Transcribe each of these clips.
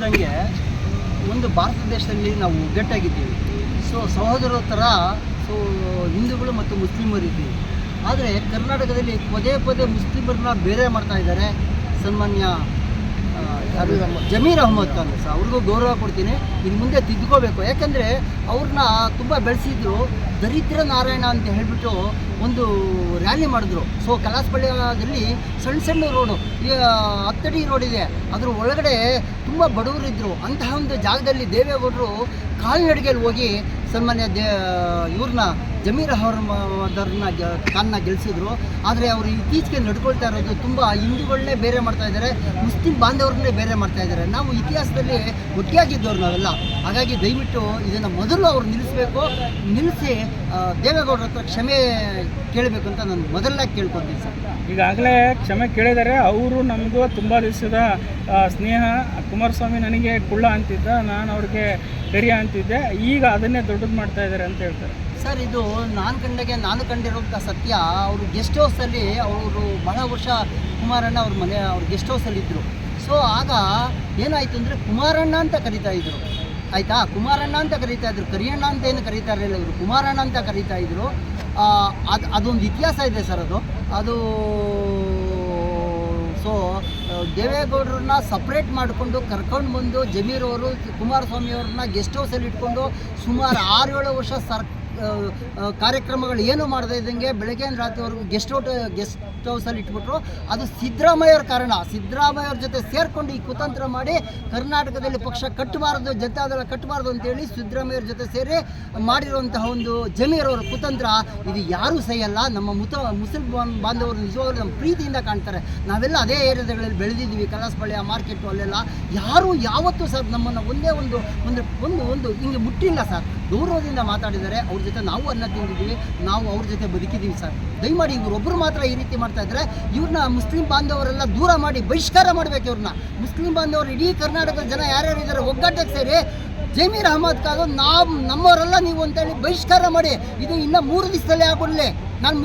ಹೇಳ್ತಿದ್ದಂಗೆ ಒಂದು ಭಾರತ ದೇಶದಲ್ಲಿ ನಾವು ಒಗ್ಗಟ್ಟಾಗಿದ್ದೀವಿ. ಸೊ ಸಹೋದರ ಥರ ಸೊ ಹಿಂದೂಗಳು ಮತ್ತು ಮುಸ್ಲಿಮರು ಇದ್ದೀವಿ. ಆದರೆ ಕರ್ನಾಟಕದಲ್ಲಿ ಪದೇ ಪದೇ ಮುಸ್ಲಿಮರನ್ನ ಬೇರೆ ಮಾಡ್ತಾ ಇದ್ದಾರೆ. ಸನ್ಮಾನ್ಯ ಜಮೀರ್ ಅಹಮದ್ ಖಾನ್ ಸಹ, ಅವ್ರಿಗೂ ಗೌರವ ಕೊಡ್ತೀನಿ ಇನ್ನು ಮುಂದೆ ತಿದ್ಕೋಬೇಕು. ಯಾಕಂದರೆ ಅವ್ರನ್ನ ತುಂಬ ಬೆಳೆಸಿದ್ರು, ದರಿದ್ರ ನಾರಾಯಣ ಅಂತ ಹೇಳಿಬಿಟ್ಟು ಒಂದು ರ್ಯಾಲಿ ಮಾಡಿದ್ರು. ಸೊ ಕಲಾಸಪಳ್ಯದಲ್ಲಿ ಸಣ್ಣ ಸಣ್ಣ ರೋಡು ಈಗ ಹತ್ತಡಿ ರೋಡ್ ಇದೆ. ಅದ್ರ ಒಳಗಡೆ ತುಂಬ ಬಡವರಿದ್ದರು ಅಂತಹ ಒಂದು ಜಾಗದಲ್ಲಿ ದೇವೇಗೌಡರು ಕಾಲ್ನಡಿಗೆಯಲ್ಲಿ ಹೋಗಿ ಸನ್ಮಾನ್ಯ ದೇ ಇವ್ರನ್ನ ಜಮೀರ್ ಮದರ್ನ ಖಾನ್ನ ಗೆಲ್ಲಿಸಿದ್ರು ಆದರೆ ಅವರು ಇತ್ತೀಚೆಗೆ ನಡ್ಕೊಳ್ತಾ ಇರೋದು ತುಂಬ ಹಿಂದೂಗಳನ್ನೇ ಬೇರೆ ಮಾಡ್ತಾ ಇದ್ದಾರೆ ಮುಸ್ಲಿಂ ಬಾಂಧವ್ರನ್ನೇ ಬೇರೆ ಮಾಡ್ತಾ ಇದ್ದಾರೆ ನಾವು ಇತಿಹಾಸದಲ್ಲಿ ಒಟ್ಟಿಯಾಗಿದ್ದವ್ರು ನಾವೆಲ್ಲ. ಹಾಗಾಗಿ ದಯವಿಟ್ಟು ಇದನ್ನು ಮೊದಲು ಅವ್ರು ನಿಲ್ಲಿಸಬೇಕು. ನಿಲ್ಲಿಸಿ ದೇವೇಗೌಡರ ಹತ್ರ ಕ್ಷಮೆ ಕೇಳಬೇಕು ಅಂತ ನಾನು ಮೊದಲನೇ ಕೇಳ್ಕೊತೀನಿ ಸರ್. ಈಗಾಗಲೇ ಕ್ಷಮೆ ಕೇಳಿದರೆ. ಅವರು ನಮಗೂ ತುಂಬ ದಿವಸದ ಸ್ನೇಹ. ಕುಮಾರಸ್ವಾಮಿ ನನಗೆ ಕುಳ್ಳ ಅಂತಿದ್ದ, ನಾನು ಅವ್ರಿಗೆ ಬೆರಿಯ ಅಂತಿದ್ದೆ. ಈಗ ಅದನ್ನೇ ದೊಡ್ಡದು ಮಾಡ್ತಾ ಇದ್ದಾರೆ ಅಂತ ಹೇಳ್ತಾರೆ. ಸರ್, ಇದು ನಾನು ಕಂಡಗೆ ನಾನು ಕಂಡಿರುವಂಥ ಸತ್ಯ, ಅವರು ಗೆಸ್ಟ್ ಹೌಸಲ್ಲಿ ಅವರು ಬಹಳ ವರ್ಷ ಕುಮಾರಣ್ಣ ಅವ್ರ ಮನೆ, ಅವ್ರ ಗೆಸ್ಟ್ ಹೌಸಲ್ಲಿ ಇದ್ದರು ಸೊ ಆಗ ಏನಾಯಿತು ಅಂದರೆ ಕುಮಾರಣ್ಣ ಅಂತ ಕರಿತಾ ಇದ್ರು. ಆಯಿತಾ? ಕುಮಾರಣ್ಣ ಅಂತ ಕರೀತಾ ಇದ್ರು. ಕರಿಯಣ್ಣ ಅಂತ ಏನು ಕರಿತಾ ಇರಲಿಲ್ಲ ಇವರು. ಕುಮಾರಣ್ಣ ಅಂತ ಕರೀತಾ ಇದ್ರು. ಅದು, ಅದೊಂದು ಇತಿಹಾಸ ಇದೆ ಸರ್ ಅದು. ಅದು ಸೊ ದೇವೇಗೌಡರನ್ನ ಸಪ್ರೇಟ್ ಮಾಡಿಕೊಂಡು ಕರ್ಕೊಂಡು ಬಂದು ಜಮೀರ್ ಅವರು, ಕುಮಾರಸ್ವಾಮಿ ಅವ್ರನ್ನ ಗೆಸ್ಟ್ ಹೌಸಲ್ಲಿ ಇಟ್ಕೊಂಡು ಸುಮಾರು ಆರು ಏಳು ವರ್ಷ ಸರ್ ಕಾರ್ಯಕ್ರಮಗಳು ಏನು ಮಾಡದೇ ಇದ್ದಂಗೆ ಬೆಳಗ್ಗೆ ರಾತ್ರಿವರೆಗೂ ಗೆಸ್ಟ್ ಔಟ್ ಗೆಸ್ಟ್ ಹೌಸಲ್ಲಿ ಇಟ್ಬಿಟ್ರು. ಅದು ಸಿದ್ದರಾಮಯ್ಯವ್ರ ಕಾರಣ. ಸಿದ್ದರಾಮಯ್ಯವ್ರ ಜೊತೆ ಸೇರಿಕೊಂಡು ಈ ಕುತಂತ್ರ ಮಾಡಿ ಕರ್ನಾಟಕದಲ್ಲಿ ಪಕ್ಷ ಕಟ್ಟಬಾರದು, ಜನತಾದಳ ಕಟ್ಟಬಾರದು ಅಂತೇಳಿ ಸಿದ್ದರಾಮಯ್ಯವ್ರ ಜೊತೆ ಸೇರಿ ಮಾಡಿರುವಂತಹ ಒಂದು ಜಮೀರವರ ಕುತಂತ್ರ ಇದು ಯಾರೂ ಸಹಿಯಲ್ಲ. ನಮ್ಮ ಮುತ ಮುಸಲ್ಮಾನ್ ಬಾಂಧವರು ನಿಜವಾಗ್ಲೂ ನಮ್ಮ ಪ್ರೀತಿಯಿಂದ ಕಾಣ್ತಾರೆ. ನಾವೆಲ್ಲ ಅದೇ ಏರಿಯಾದಗಳಲ್ಲಿ ಬೆಳೆದಿದ್ದೀವಿ. ಕಲಾಸಪಳ್ಯ ಮಾರ್ಕೆಟು ಅಲ್ಲೆಲ್ಲ. ಯಾರೂ ಯಾವತ್ತೂ ಸರ್ ನಮ್ಮನ್ನು ಒಂದೇ ಒಂದು ಒಂದು ಒಂದು ಒಂದು ಹಿಂಗೆ ಮುಟ್ಟಿಲ್ಲ ಸರ್. ಗೌರವದಿಂದ ಮಾತಾಡಿದ್ದಾರೆ ಅವ್ರ ಜೊತೆ ನಾವು ಅನ್ನ ತಿಂದಿದ್ದೀವಿ, ನಾವು ಅವ್ರ ಜೊತೆ ಬದುಕಿದ್ದೀವಿ ಸರ್. ದಯಮಾಡಿ ಇವ್ರೊಬ್ಬರು ಮಾತ್ರ ಈ ರೀತಿ ಮಾಡ್ತಾ ಇದ್ದಾರೆ ಇವ್ರನ್ನ ಮುಸ್ಲಿಂ ಬಾಂಧವರೆಲ್ಲ ದೂರ ಮಾಡಿ ಬಹಿಷ್ಕಾರ ಮಾಡಬೇಕು ಇವ್ರನ್ನ ಮುಸ್ಲಿಂ ಬಾಂಧವರು ಇಡೀ ಕರ್ನಾಟಕದ ಜನ ಯಾರ್ಯಾರು ಇದ್ದಾರೆ ಒಗ್ಗಟ್ಟಕ್ಕೆ ಸೇರಿ ಜಮೀರ್ ಅಹಮದ್ ಖಾನ್ ನಾವು ನಮ್ಮವರೆಲ್ಲ ನೀವು ಅಂತೇಳಿ ಬಹಿಷ್ಕಾರ ಮಾಡಿ, ಇದು ಇನ್ನ ಮೂರು ದಿವಸದಲ್ಲೇ ಆಗೋಲ್ಲ ನಾನು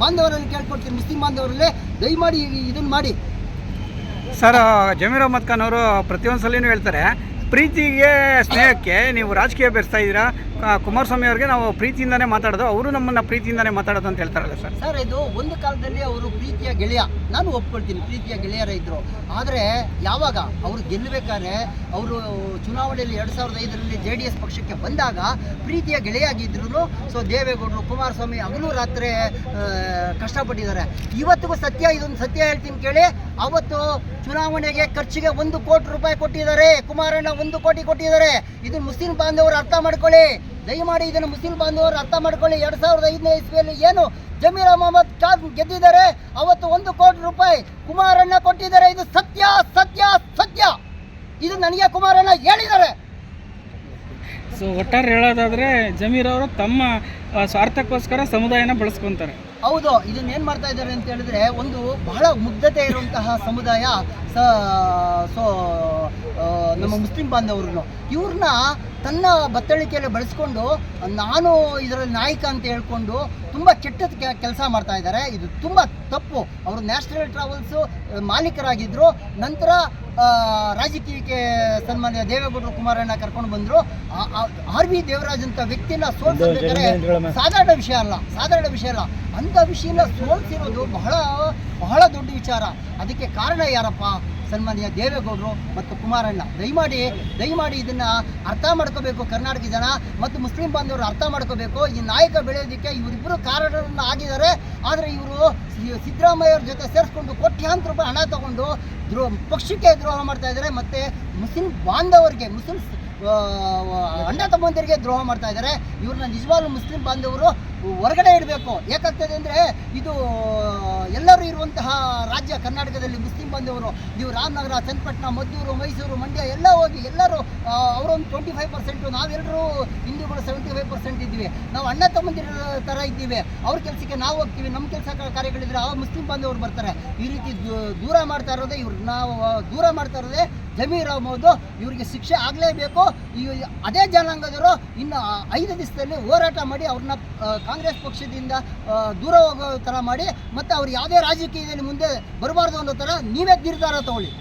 ಬಾಂಧವರಲ್ಲಿ ಕೇಳ್ಕೊಡ್ತೀನಿ, ಮುಸ್ಲಿಂ ಬಾಂಧವರಲ್ಲಿ ದಯಮಾಡಿ ಇದನ್ನ ಮಾಡಿ. ಸರ್, ಜಮೀರ್ ಅಹಮದ್ ಖಾನ್ ಅವರು ಪ್ರತಿಯೊಂದು ಸಲಿನೂ ಹೇಳ್ತಾರೆ ಪ್ರೀತಿಗೆ, ಸ್ನೇಹಕ್ಕೆ ನೀವು ರಾಜಕೀಯ ಬೆರೆಸ್ತಾ ಇದ್ದೀರಾ? ಕುಮಾರಸ್ವಾಮಿ ಅವ್ರಿಗೆ ನಾವು ಪ್ರೀತಿಯಿಂದನೇ ಮಾತಾಡೋದು. ಅವರು ನಮ್ಮನ್ನು ಪ್ರೀತಿಯಿಂದನೇ ಮಾತಾಡೋದು ಅಂತ ಹೇಳ್ತಾರಲ್ಲ ಸರ್. ಸರ್, ಇದು ಒಂದು ಕಾಲದಲ್ಲಿ ಅವರು ಪ್ರೀತಿಯ ಗೆಳೆಯ. ನಾನು ಒಪ್ಕೊಳ್ತೀನಿ, ಪ್ರೀತಿಯ ಗೆಳೆಯರ ಇದ್ದರು ಆದರೆ ಯಾವಾಗ ಅವರು ಗೆಲ್ಲಬೇಕಾದ್ರೆ ಅವರು ಚುನಾವಣೆಯಲ್ಲಿ ಎರಡು ಸಾವಿರದ ಐದರಲ್ಲಿ ಜೆ ಡಿ ಎಸ್ ಪಕ್ಷಕ್ಕೆ ಬಂದಾಗ ಪ್ರೀತಿಯ ಗೆಳೆಯಾಗಿದ್ರು ಸೊ ದೇವೇಗೌಡರು, ಕುಮಾರಸ್ವಾಮಿ ಹಗಲು ರಾತ್ರಿ ಕಷ್ಟಪಟ್ಟಿದ್ದಾರೆ. ಇವತ್ತಿಗೂ ಸತ್ಯ, ಇದೊಂದು ಸತ್ಯ ಹೇಳ್ತೀನಿ ಕೇಳಿ. ಅವತ್ತು ಚುನಾವಣೆಗೆ ಖರ್ಚಿಗೆ ಒಂದು ಕೋಟಿ ರೂಪಾಯಿ ಕೊಟ್ಟಿದ್ದಾರೆ ಕುಮಾರಣ್ಣ ಒಂದು ಕೋಟಿ ಕೊಟ್ಟಿದ್ದಾರೆ. ಇದು ಮುಸ್ಲಿಂ ಬಾಂಧವರು ಅರ್ಥ ಮಾಡ್ಕೊಳ್ಳಿ. ದಯಮಾಡಿ ಇದನ್ನು ಮುಸ್ಲಿಂ ಬಾಂಧವರು ಅರ್ಥ ಮಾಡ್ಕೊಳ್ಳಿ. ಎರಡು ಸಾವಿರದ ಐದನೇ ಇಸ್ವಿಯಲ್ಲಿ ಏನು ಜಮೀರ್ ಅಹಮದ್ ಖಾನ್ ಗೆದ್ದಿದ್ದಾರೆ? ಅವತ್ತು ಒಂದು ಕೋಟಿ ರೂಪಾಯಿ ಕುಮಾರಣ್ಣ ಕೊಟ್ಟಿದ್ದಾರೆ. ಇದು ಸತ್ಯ ಸತ್ಯ ಸತ್ಯ. ಇದು ನನಗೆ ಕುಮಾರಣ್ಣ ಹೇಳಿದ್ದಾರೆ. ಸೊ ಒಟ್ಟಾರೆ ಹೇಳೋದಾದ್ರೆ ಜಮೀರ್ ಅವರು ತಮ್ಮ ಸ್ವಾರ್ಥಕ್ಕೋಸ್ಕರ ಸಮುದಾಯನ ಬಳಸ್ಕೊಂತಾರೆ. ಹೌದು ಇದನ್ನ ಏನ್ ಮಾಡ್ತಾ ಇದ್ದಾರೆ ಅಂತ ಹೇಳಿದ್ರೆ ಒಂದು ಬಹಳ ಮುಗ್ಧತೆ ಇರುವಂತಹ ಸಮುದಾಯ ಸ ನಮ್ಮ ಮುಸ್ಲಿಂ ಬಾಂಧವ್ರು ಇವ್ರನ್ನ ತನ್ನ ಬತ್ತಳಿಕೆಯಲ್ಲಿ ಬಳಸ್ಕೊಂಡು ನಾನು ಇದರಲ್ಲಿ ನಾಯಕ ಅಂತ ಹೇಳ್ಕೊಂಡು ತುಂಬ ಕೆಟ್ಟ ಕೆಲಸ ಮಾಡ್ತಾ ಇದ್ದಾರೆ. ಇದು ತುಂಬ ತಪ್ಪು. ಅವರು ನ್ಯಾಷನಲ್ ಟ್ರಾವೆಲ್ಸು ಮಾಲೀಕರಾಗಿದ್ದರು ನಂತರ ರಾಜಕೀಯಕ್ಕೆ ಸನ್ಮಾನ್ಯ ದೇವೇಗೌಡರು ಕುಮಾರಣ್ಣ ಕರ್ಕೊಂಡು ಬಂದರು. ಆರ್ ವಿ ದೇವರಾಜ್ ಅಂತ ವ್ಯಕ್ತಿನ ಸೋಲ್ಸಬೇಕಾದ್ರೆ ಸಾಧಾರಣ ವಿಷಯ ಅಲ್ಲ ಸಾಧಾರಣ ವಿಷಯ ಅಲ್ಲ. ಅಂಥ ವಿಷಯನ ಸೋಲ್ಸಿರೋದು ಬಹಳ ಬಹಳ ದೊಡ್ಡ ವಿಚಾರ. ಅದಕ್ಕೆ ಕಾರಣ ಯಾರಪ್ಪ? ಸನ್ಮಾನ್ಯ ದೇವೇಗೌಡರು ಮತ್ತು ಕುಮಾರಣ್ಣ. ದಯಮಾಡಿ ದಯಮಾಡಿ ಇದನ್ನ ಅರ್ಥ ಮಾಡ್ಕೋಬೇಕು ಕರ್ನಾಟಕ ಜನ ಮತ್ತು ಮುಸ್ಲಿಂ ಬಾಂಧವರು ಅರ್ಥ ಮಾಡ್ಕೋಬೇಕು. ಈ ನಾಯಕ ಬೆಳೆಯೋದಕ್ಕೆ ಇವರಿಬ್ಬರು ಕಾರಣರನ್ನು ಆಗಿದ್ದಾರೆ. ಆದರೆ ಇವರು ಸಿದ್ದರಾಮಯ್ಯ ಅವ್ರ ಜೊತೆ ಸೇರಿಸ್ಕೊಂಡು ಕೋಟ್ಯಾಂತರ ರೂಪಾಯಿ ಹಣ ತಗೊಂಡು ದ್ರೋ ಪಕ್ಷಕ್ಕೆ ದ್ರೋಹ ಮಾಡ್ತಾ ಇದ್ದಾರೆ ಮತ್ತು ಮುಸ್ಲಿಂ ಬಾಂಧವರಿಗೆ, ಮುಸ್ಲಿಂ ಅಣ್ಣ ತಮ್ಮಂದಿರಿಗೆ ದ್ರೋಹ ಮಾಡ್ತಾ ಇದ್ದಾರೆ. ಇವ್ರನ್ನ ನಿಜವಾಗ್ಲೂ ಮುಸ್ಲಿಂ ಬಾಂಧವರು ಹೊರಗಡೆ ಇಡಬೇಕು. ಯಾಕಾಗ್ತದೆ ಅಂದರೆ ಇದು, ಎಲ್ಲರೂ ಇರುವಂತಹ ರಾಜ್ಯ ಕರ್ನಾಟಕದಲ್ಲಿ ಮುಸ್ಲಿಂ ಬಂದವರು, ನೀವು ರಾಮನಗರ, ಚನ್ನಪಟ್ಟಣ, ಮದ್ದೂರು, ಮೈಸೂರು, ಮಂಡ್ಯ ಎಲ್ಲ ಹೋಗಿ ಎಲ್ಲರೂ ಅವರೊಂದು ಟ್ವೆಂಟಿ ಫೈವ್ ಪರ್ಸೆಂಟು ನಾವೆಲ್ಲರೂ ಹಿಂದೂಗಳು ಸೆವೆಂಟಿ ಫೈವ್ ಪರ್ಸೆಂಟ್ ಇದ್ದೀವಿ. ನಾವು ಅಣ್ಣ ತಮ್ಮಂದಿರ ಥರ ಇದ್ದೀವಿ. ಅವ್ರ ಕೆಲಸಕ್ಕೆ ನಾವು ಹೋಗ್ತೀವಿ. ನಮ್ಮ ಕೆಲಸ ಕಾರ್ಯಗಳಿದ್ರೆ ಆ ಮುಸ್ಲಿಂ ಬಾಂಧವರು ಬರ್ತಾರೆ. ಈ ರೀತಿ ದೂರ ಮಾಡ್ತಾ ಇರೋದೇ ಇವ್ರು. ನಾವು ದೂರ ಮಾಡ್ತಾ ಇರೋದೇ ಜಮೀರ್ ಅಹಮದ್ ಇವರಿಗೆ ಶಿಕ್ಷೆ ಆಗಲೇಬೇಕು. ಈ ಅದೇ ಜನಾಂಗದವರು ಇನ್ನು ಐದು ದಿವಸದಲ್ಲಿ ಹೋರಾಟ ಮಾಡಿ ಅವ್ರನ್ನ ಕಾಂಗ್ರೆಸ್ ಪಕ್ಷದಿಂದ ದೂರ ಹೋಗೋ ಥರ ಮಾಡಿ, ಮತ್ತು ಅವ್ರು ಯಾವುದೇ ರಾಜಕೀಯದಲ್ಲಿ ಮುಂದೆ ಬರಬಾರ್ದು ಅನ್ನೋ ಥರ ನೀವೇ ನಿರ್ಧಾರ ತಗೊಳ್ಳಿ.